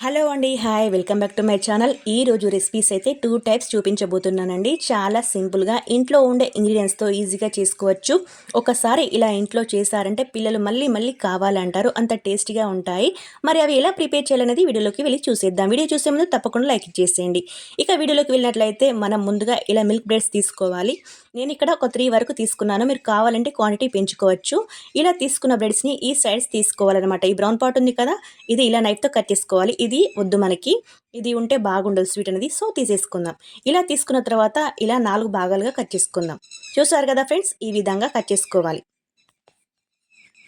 Hello అండి hi welcome back to my channel. ఈ రోజు రెసిపీస్ అయితే టూ టైప్స్ చూపించబోతున్నానండి. చాలా సింపుల్గా ఇంట్లో ఉండే ఇంగ్రీడియంట్స్తో ఈజీగా చేసుకోవచ్చు. ఒకసారి ఇలా ఇంట్లో చేశారంటే పిల్లలు మళ్ళీ మళ్ళీ కావాలంటారు. అంత టేస్టీగా ఉంటాయి. మరి అవి ఎలా ప్రిపేర్ చేయాలనేది వీడియోలోకి వెళ్ళి చూసేద్దాం. వీడియో చూసే ముందు తప్పకుండా లైక్ చేసేయండి. ఇక వీడియోలోకి వెళ్ళినట్లయితే మనం ముందుగా ఇలా మిల్క్ బ్రెడ్స్ తీసుకోవాలి. నేను ఇక్కడ ఒక త్రీ వరకు తీసుకున్నాను. మీరు కావాలంటే క్వాంటిటీ పెంచుకోవచ్చు. ఇలా తీసుకున్న బ్రెడ్స్ని ఈ సైడ్స్ తీసుకోవాలన్నమాట. ఈ బ్రౌన్ పాట్ ఉంది కదా ఇది ఇలా నైఫ్తో కట్ చేసుకోవాలి. ఇది వద్దు మనకి. ఇది ఉంటే బాగుండదు స్వీట్ అనేది. సో తీసేసుకుందాం. ఇలా తీసుకున్న తర్వాత ఇలా నాలుగు భాగాలుగా కట్ చేసుకుందాం. చూసారు కదా ఫ్రెండ్స్ ఈ విధంగా కట్ చేసుకోవాలి.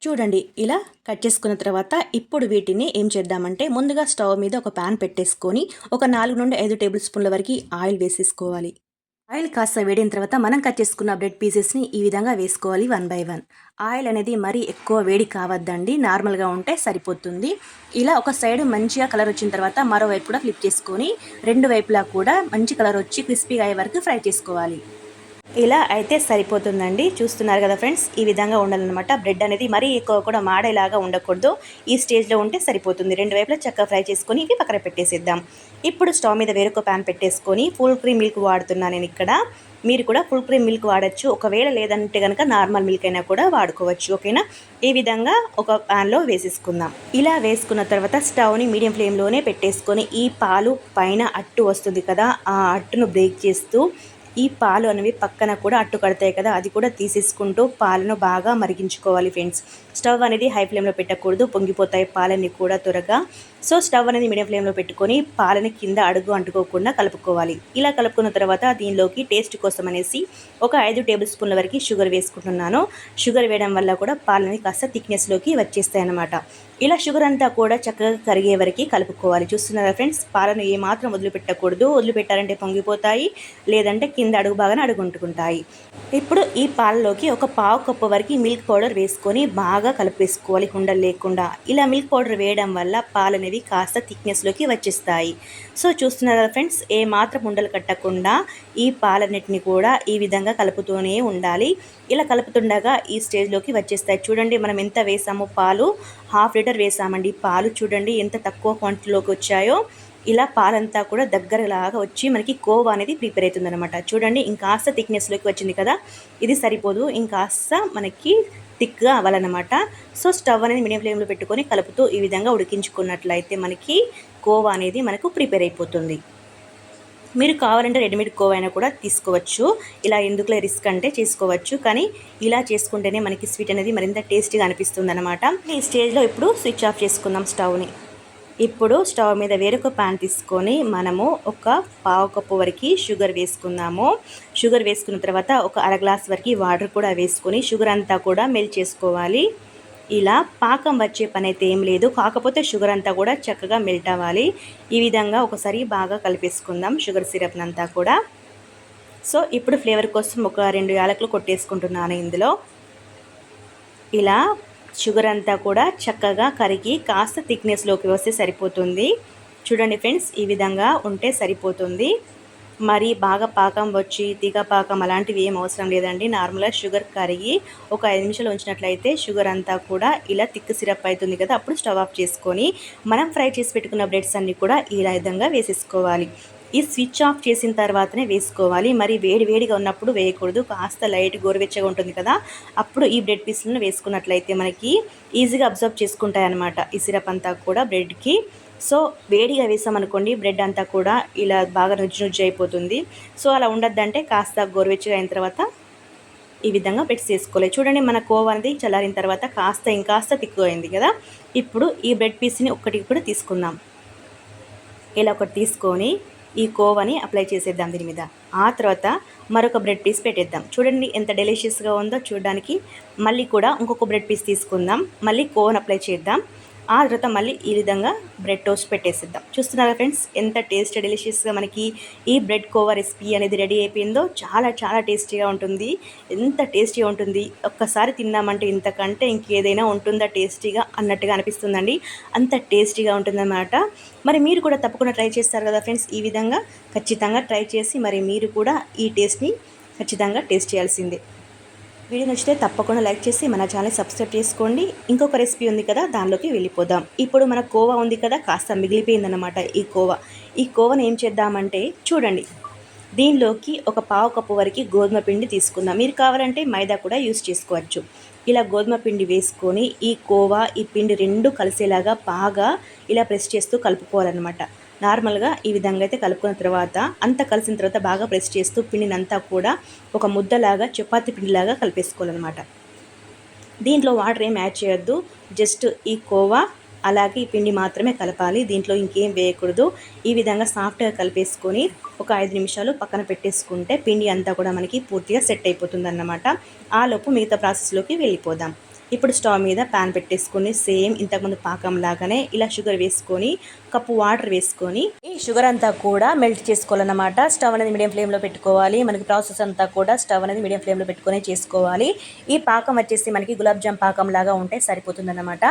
చూడండి ఇలా కట్ చేసుకున్న తర్వాత ఇప్పుడు వీటిని ఏం చేద్దామంటే ముందుగా స్టవ్ మీద ఒక ప్యాన్ పెట్టేసుకొని ఒక నాలుగు నుండి ఐదు టేబుల్ స్పూన్ల వరకు ఆయిల్ వేసేసుకోవాలి. ఆయిల్ కాస్త వేడిన తర్వాత మనం కట్ చేసుకున్న బ్రెడ్ పీసెస్ని ఈ విధంగా వేసుకోవాలి వన్ బై వన్. ఆయిల్ అనేది మరీ ఎక్కువ వేడి కావద్దండి. నార్మల్గా ఉంటే సరిపోతుంది. ఇలా ఒక సైడ్ మంచిగా కలర్ వచ్చిన తర్వాత మరోవైపు కూడా ఫ్లిప్ చేసుకొని రెండు వైపులా కూడా మంచి కలర్ వచ్చి క్రిస్పీగా అయ్యే వరకు ఫ్రై చేసుకోవాలి. ఇలా అయితే సరిపోతుందండి. చూస్తున్నారు కదా ఫ్రెండ్స్ ఈ విధంగా ఉండాలన్నమాట. బ్రెడ్ అనేది మరీ ఎక్కువ కూడా మాడేలాగా ఉండకూడదు. ఈ స్టేజ్లో ఉంటే సరిపోతుంది. రెండు వైపులా చక్కగా ఫ్రై చేసుకొని ఇవి పక్కన పెట్టేసేద్దాం. ఇప్పుడు స్టవ్ మీద వేరొక ప్యాన్ పెట్టేసుకొని ఫుల్ క్రీమ్ మిల్క్ వాడుతున్నాను నేను ఇక్కడ. మీరు కూడా ఫుల్ క్రీమ్ మిల్క్ వాడచ్చు. ఒకవేళ లేదంటే కనుక నార్మల్ మిల్క్ అయినా కూడా వాడుకోవచ్చు. ఓకేనా? ఈ విధంగా ఒక ప్యాన్లో వేసేసుకుందాం. ఇలా వేసుకున్న తర్వాత స్టవ్ని మీడియం ఫ్లేమ్లోనే పెట్టేసుకొని ఈ పాలు పైన అట్టు వస్తుంది కదా ఆ అట్టును బ్రేక్ చేస్తూ ఈ పాలు అనేవి పక్కన కూడా అట్టు కడతాయి కదా అది కూడా తీసేసుకుంటూ పాలను బాగా మరిగించుకోవాలి ఫ్రెండ్స్ స్టవ్ అనేది హై ఫ్లేమ్లో పెట్టకూడదు పొంగిపోతాయి పాలని కూడా త్వరగా. సో స్టవ్ అనేది మీడియం ఫ్లేమ్లో పెట్టుకొని పాలని కింద అడుగు అంటుకోకుండా కలుపుకోవాలి. ఇలా కలుపుకున్న తర్వాత దీనిలోకి టేస్ట్ కోసం అనేసి ఒక ఐదు టేబుల్ స్పూన్ల వరకు షుగర్ వేసుకుంటున్నాను. షుగర్ వేయడం వల్ల కూడా పాలని కాస్త థిక్నెస్లోకి వచ్చేస్తాయి అన్నమాట ఇలా షుగర్ అంతా కూడా చక్కగా కరిగే వరకు కలుపుకోవాలి. చూస్తున్నారా ఫ్రెండ్స్? పాలను ఏమాత్రం వదిలిపెట్టకూడదు. వదిలిపెట్టారంటే పొంగిపోతాయి లేదంటే కింద అడుగు బాగానే అడుగుంటుకుంటాయి. ఇప్పుడు ఈ పాలలోకి ఒక పావు కప్పు వరకు మిల్క్ పౌడర్ వేసుకొని బాగా కలిపేసుకోవాలి. ఉండలు లేకుండా. ఇలా మిల్క్ పౌడర్ వేయడం వల్ల పాలని అనేవి కాస్త థిక్నెస్లోకి వచ్చేస్తాయి. సో చూస్తున్నారు కదా ఫ్రెండ్స్ ఏ మాత్రం ఉండలు కట్టకుండా ఈ పాలన్నిటిని కూడా ఈ విధంగా కలుపుతూనే ఉండాలి. ఇలా కలుపుతుండగా ఈ స్టేజ్లోకి వచ్చేస్తాయి. చూడండి మనం ఎంత వేసామో పాలు. హాఫ్ లీటర్ వేసామండి పాలు. చూడండి ఎంత తక్కువ క్వాంటిటీలోకి వచ్చాయో. ఇలా పాలంతా కూడా దగ్గరలాగా వచ్చి మనకి కోవా అనేది ప్రిపేర్ అవుతుంది అనమాట చూడండి ఇంకాస్త థిక్నెస్లోకి వచ్చింది కదా. ఇది సరిపోదు. ఇంకాస్త మనకి థిక్గా అవ్వాలన్నమాట. సో స్టవ్ అనేది మీడియం ఫ్లేమ్లో పెట్టుకొని కలుపుతూ ఈ విధంగా ఉడికించుకున్నట్లయితే మనకి కోవా అనేది మనకు ప్రిపేర్ అయిపోతుంది. మీరు కావాలంటే రెడీమేడ్ కోవా అయినా కూడా తీసుకోవచ్చు. ఇలా ఎందుకులే రిస్క్ అంటే చేసుకోవచ్చు. కానీ ఇలా చేసుకుంటేనే మనకి స్వీట్ అనేది మరింత టేస్టీగా అనిపిస్తుంది అనమాట ఈ స్టేజ్లో ఇప్పుడు స్విచ్ ఆఫ్ చేసుకుందాం స్టవ్ని. ఇప్పుడు స్టవ్ మీద వేరొక ప్యాన్ తీసుకొని మనము ఒక పావు కప్పు వరకు షుగర్ వేసుకుందాము. షుగర్ వేసుకున్న తర్వాత ఒక అర గ్లాస్ వరకు వాటర్ కూడా వేసుకొని షుగర్ అంతా కూడా మెల్ట్ చేసుకోవాలి. ఇలా పాకం వచ్చే పని అయితే ఏం లేదు. కాకపోతే షుగర్ అంతా కూడా చక్కగా మెల్ట్ అవ్వాలి. ఈ విధంగా ఒకసారి బాగా కలిపేసుకుందాం షుగర్ సిరప్నంతా కూడా. సో ఇప్పుడు ఫ్లేవర్ కోసం ఒక రెండు యాలకులు కొట్టేసుకుంటున్నాను ఇందులో. ఇలా షుగర్ అంతా కూడా చక్కగా కరిగి కాస్త థిక్నెస్లోకి వస్తే సరిపోతుంది. చూడండి ఫ్రెండ్స్ ఈ విధంగా ఉంటే సరిపోతుంది. మరి బాగా పాకం వచ్చి తీగ పాకం అలాంటివి ఏం అవసరం లేదండి. నార్మల్గా షుగర్ కరిగి ఒక ఐదు నిమిషాలు ఉంచినట్లయితే షుగర్ అంతా కూడా ఇలా థిక్ సిరప్ అవుతుంది కదా అప్పుడు స్టవ్ ఆఫ్ చేసుకొని మనం ఫ్రై చేసి పెట్టుకున్న బ్రెడ్స్ అన్నీ కూడా ఈ విధంగా వేసేసుకోవాలి. ఈ స్విచ్ ఆఫ్ చేసిన తర్వాతనే వేసుకోవాలి. మరి వేడి వేడిగా ఉన్నప్పుడు వేయకూడదు. కాస్త లైట్ గోరువెచ్చగా ఉంటుంది కదా. అప్పుడు ఈ బ్రెడ్ పీస్లను వేసుకున్నట్లయితే మనకి ఈజీగా అబ్జర్వ్ చేసుకుంటాయి అనమాట ఈ సిరప్ అంతా కూడా బ్రెడ్కి. సో వేడిగా వేసామనుకోండి బ్రెడ్ అంతా కూడా ఇలా బాగా నుజ్జు నుజ్జు అయిపోతుంది. సో అలా ఉండద్దంటే కాస్త గోరువెచ్చగా అయిన తర్వాత ఈ విధంగా పెట్టి చేసుకోవాలి. చూడండి మన కోవ అనేది చల్లారిన తర్వాత కాస్త ఇంకాస్త తిక్కువ అయింది కదా. ఇప్పుడు ఈ బ్రెడ్ పీస్ని ఒక్కటి కూడా తీసుకుందాం. ఇలా ఒకటి తీసుకొని ఈ కోవని అప్లై చేసేద్దాం దీని మీద. ఆ తర్వాత మరొక బ్రెడ్ పీస్ పెట్టేద్దాం. చూడండి ఎంత డెలిషియస్గా ఉందో చూడడానికి. మళ్ళీ కూడా ఇంకొక బ్రెడ్ పీస్ తీసుకుందాం. మళ్ళీ కోవన్ అప్లై చేద్దాం. ఆ తర్వాత మళ్ళీ ఈ విధంగా బ్రెడ్ టోస్ట్ పెట్టేసిద్దాం. చూస్తున్నారా ఫ్రెండ్స్? ఎంత టేస్ట్ డెలిషియస్గా మనకి ఈ బ్రెడ్ కోవా రెసిపీ అనేది రెడీ అయిపోయిందో చాలా చాలా టేస్టీగా ఉంటుంది. ఎంత టేస్టీగా ఉంటుంది? ఒక్కసారి తిన్నామంటే ఇంతకంటే ఇంకేదైనా ఉంటుందా టేస్టీగా అన్నట్టుగా అనిపిస్తుందండి. అంత టేస్టీగా ఉంటుందన్నమాట. మరి మీరు కూడా తప్పకుండా ట్రై చేస్తారు కదా ఫ్రెండ్స్? ఈ విధంగా ఖచ్చితంగా ట్రై చేసి మరి మీరు కూడా ఈ టేస్ట్ని ఖచ్చితంగా టేస్ట్ చేయాల్సిందే. వీడియో నచ్చితే తప్పకుండా లైక్ చేసి మన ఛానల్ సబ్స్క్రైబ్ చేసుకోండి. ఇంకొక రెసిపీ ఉంది కదా దానిలోకి వెళ్ళిపోదాం. ఇప్పుడు మన కోవా ఉంది కదా కాస్త మిగిలిపోయిందన్నమాట ఈ కోవా. ఈ కోవను ఏం చేద్దామంటే చూడండి. దీనిలోకి ఒక పావు కప్పు వరకు గోధుమ పిండి తీసుకుందాం. మీరు కావాలంటే మైదా కూడా యూస్ చేసుకోవచ్చు. ఇలా గోధుమ పిండి వేసుకొని ఈ కోవా ఈ పిండి రెండు కలిసేలాగా బాగా ఇలా ప్రెస్ చేస్తూ కలుపుకోవాలన్నమాట. నార్మల్గా ఈ విధంగా అయితే కలుపుకున్న తర్వాత అంతా కలిసిన తర్వాత బాగా ప్రెస్ చేస్తూ పిండినంతా కూడా ఒక ముద్దలాగా చపాతి పిండిలాగా కలిపేసుకోవాలన్నమాట. దీంట్లో వాటర్ ఏం యాడ్ చేయొద్దు. జస్ట్ ఈ కోవా అలాగే ఈ పిండి మాత్రమే కలపాలి. దీంట్లో ఇంకేం వేయకూడదు. ఈ విధంగా సాఫ్ట్గా కలిపేసుకొని ఒక ఐదు నిమిషాలు పక్కన పెట్టేసుకుంటే పిండి అంతా కూడా మనకి పూర్తిగా సెట్ అయిపోతుంది అన్నమాట ఆలోపు మిగతా ప్రాసెస్లోకి వెళ్ళిపోదాం. ఇప్పుడు స్టవ్ మీద ప్యాన్ పెట్టేసుకొని సేమ్ ఇంతకుముందు పాకం లాగానే ఇలా షుగర్ వేసుకొని కప్పు వాటర్ వేసుకొని ఈ షుగర్ అంతా కూడా మెల్ట్ చేసుకోవాలన్నమాట. స్టవ్ అనేది మీడియం ఫ్లేమ్లో పెట్టుకోవాలి. మనకి ప్రాసెస్ అంతా కూడా స్టవ్ అనేది మీడియం ఫ్లేమ్లో పెట్టుకొని చేసుకోవాలి. ఈ పాకం వచ్చేసి మనకి గులాబ్ జామ్ పాకం లాగా ఉంటే సరిపోతుందన్నమాట.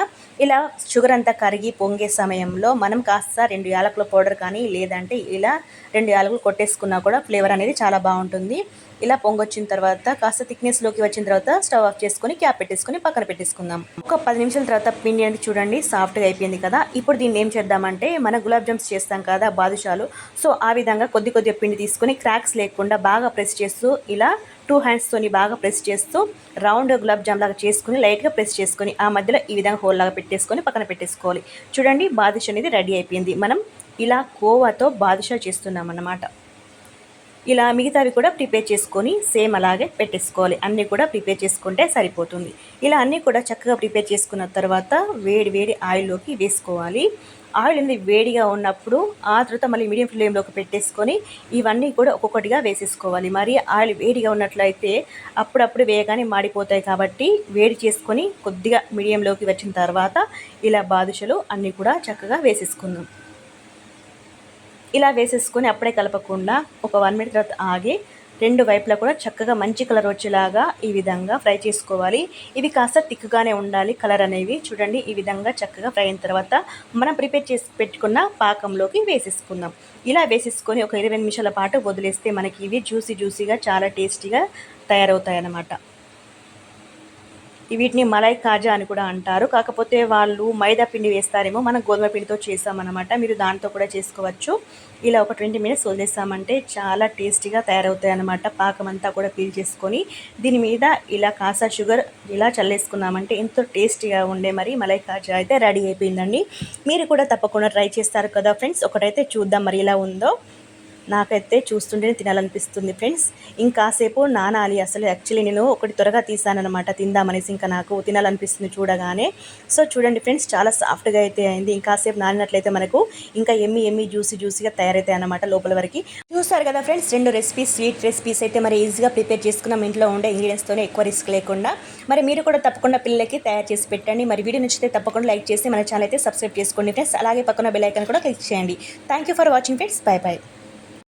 ఇలా షుగర్ అంతా కరిగి పొంగే సమయంలో మనం కాస్త రెండు యాలకుల పౌడర్ కానీ లేదంటే ఇలా రెండు యాలకులు కొట్టేసుకున్నా కూడా ఫ్లేవర్ అనేది చాలా బాగుంటుంది. ఇలా పొంగొచ్చిన తర్వాత కాస్త థిక్నెస్లోకి వచ్చిన తర్వాత స్టవ్ ఆఫ్ చేసుకొని క్యాప్ పెట్టేసుకుని పక్కన పెట్టేసుకుందాం. ఒక పది నిమిషాల తర్వాత పిండి అనేది చూడండి సాఫ్ట్గా అయిపోయింది కదా. ఇప్పుడు దీన్ని ఏం చేద్దామంటే మన గులాబ్ జామ్స్ చేస్తాం కదా బాదుషాలు. సో ఆ విధంగా కొద్ది కొద్దిగా పిండి తీసుకొని క్రాక్స్ లేకుండా బాగా ప్రెస్ చేస్తూ ఇలా టూ హ్యాండ్స్తోని బాగా ప్రెస్ చేస్తూ రౌండ్ గులాబ్ జామ్ లాగా చేసుకుని లైట్గా ప్రెస్ చేసుకుని ఆ మధ్యలో ఈ విధంగా హోల్ లాగా పెట్టేసుకొని పక్కన పెట్టేసుకోవాలి. చూడండి బాదుష అనేది రెడీ అయిపోయింది. మనం ఇలా కోవాతో బాదుషా చేస్తున్నాం అన్నమాట ఇలా మిగతావి కూడా ప్రిపేర్ చేసుకొని సేమ్ అలాగే పెట్టేసుకోవాలి. అన్నీ కూడా ప్రిపేర్ చేసుకుంటే సరిపోతుంది. ఇలా అన్నీ కూడా చక్కగా ప్రిపేర్ చేసుకున్న తర్వాత వేడి వేడి ఆయిల్లోకి వేసుకోవాలి. ఆయిల్ అనేది వేడిగా ఉన్నప్పుడు ఆ తర్వాత మళ్ళీ మీడియం ఫ్లేమ్లోకి పెట్టేసుకొని ఇవన్నీ కూడా ఒక్కొక్కటిగా వేసేసుకోవాలి. మరి ఆయిల్ వేడిగా ఉన్నట్లయితే అప్పుడప్పుడు వేయగానే మాడిపోతాయి కాబట్టి వేడి చేసుకొని కొద్దిగా మీడియంలోకి వచ్చిన తర్వాత ఇలా బాదుషలు అన్నీ కూడా చక్కగా వేసేసుకుందాం. ఇలా వేసేసుకొని అప్పుడే కలపకుండా ఒక వన్ మినిట్ తర్వాత ఆగి రెండు వైపులా కూడా చక్కగా మంచి కలర్ వచ్చేలాగా ఈ విధంగా ఫ్రై చేసుకోవాలి. ఇవి కాస్త తిక్కుగానే ఉండాలి కలర్ అనేవి. చూడండి ఈ విధంగా చక్కగా ఫ్రై అయిన తర్వాత మనం ప్రిపేర్ చేసి పెట్టుకున్న పాకంలోకి వేసేసుకుందాం. ఇలా వేసేసుకొని ఒక ఇరవై నిమిషాల పాటు వదిలేస్తే మనకి ఇవి జ్యూసీ జ్యూసీగా చాలా టేస్టీగా తయారవుతాయి అన్నమాట వీటిని మలై కాజా అని కూడా అంటారు. కాకపోతే వాళ్ళు మైదా పిండి వేస్తారేమో మనం గోధుమ పిండితో చేసామన్నమాట మీరు దాంతో కూడా చేసుకోవచ్చు. ఇలా ఒక ట్వంటీ మినిట్స్ వదిలేసామంటే చాలా టేస్టీగా తయారవుతాయి అన్నమాట పాకం అంతా కూడా పీల్ చేసుకొని దీని మీద ఇలా కాసా షుగర్ ఇలా చల్లేసుకున్నామంటే ఎంతో టేస్టీగా ఉండే మరి మలై కాజా అయితే రెడీ అయిపోయిందండి. మీరు కూడా తప్పకుండా ట్రై చేస్తారు కదా ఫ్రెండ్స్. ఒకటైతే చూద్దాం మరి ఇలా ఉందో. నాకైతే చూస్తుంటేనే తినాలనిపిస్తుంది ఫ్రెండ్స్. ఇంకాసేపు నానాలి. అసలు యాక్చువల్లీ నేను ఒకటి త్వరగా తీసానమాట తిందామనేసి ఇంకా నాకు తినాలనిపిస్తుంది చూడగానే. సో చూడండి ఫ్రెండ్స్ చాలా సాఫ్ట్గా అయితే అయింది. ఇంకాసేపు నానినట్లయితే మనకు ఇంకా ఎమ్మి ఎమ్మి జ్యూసీ జ్యూసీగా తయారైతాయి అనమాట లోపల వరకు. చూస్తారు కదా ఫ్రెండ్స్ రెండు రెసిపీస్ స్వీట్ రెసిపీస్ అయితే మరి ఈజీగా ప్రిపేర్ చేసుకున్నాం. ఇంట్లో ఉండే ఇంగ్రీడియంట్స్తోనే ఎక్కువ రిస్క్ లేకుండా. మరి మీరు కూడా తప్పకుండా పిల్లలకి తయారు చేసి పెట్టండి. మరి వీడియో నచ్చితే తప్పకుండా లైక్ చేసి మన ఛానల్ అయితే సబ్స్క్రైబ్ చేసుకోండి ఫ్రెండ్స్. అలాగే పక్కన బెల్ ఐకాన్ కూడా క్లిక్ చేయండి. Thank you for watching friends bye bye